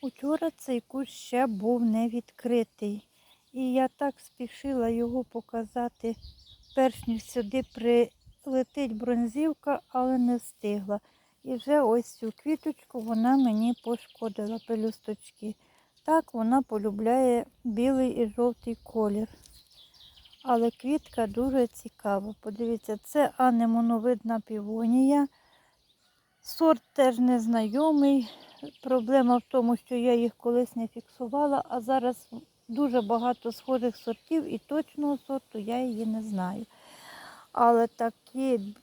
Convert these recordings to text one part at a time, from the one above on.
Учора цей кущ ще був не відкритий. І я так спішила його показати, перш ніж сюди прилетить бронзівка, але не встигла. І вже ось цю квіточку вона мені пошкодила пелюсточки. Так вона полюбляє білий і жовтий колір. Але квітка дуже цікава. Подивіться, це анемоновидна півонія. Сорт теж незнайомий. Проблема в тому, що я їх колись не фіксувала, а зараз дуже багато схожих сортів і точного сорту я її не знаю. Але такі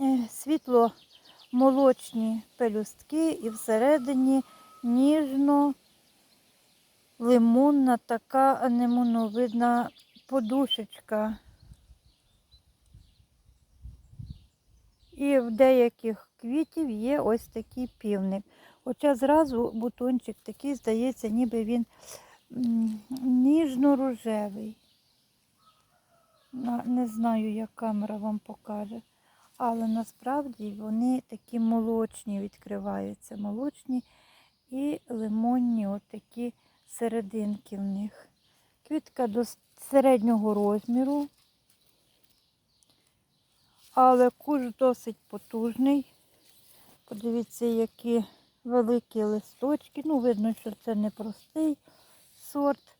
е, світло-молочні пелюстки і всередині ніжно лимонна така анемоновидна подушечка. І в деяких квітів є ось такий півник. Хоча зразу бутончик такий, здається, ніби він ніжно-рожевий. Не знаю, як камера вам покаже. Але насправді вони такі молочні відкриваються. Молочні і лимонні, отакі серединки в них. Квітка до середнього розміру. Але куш досить потужний. Подивіться, які великі листочки. Ну, видно, що це не простий сорт.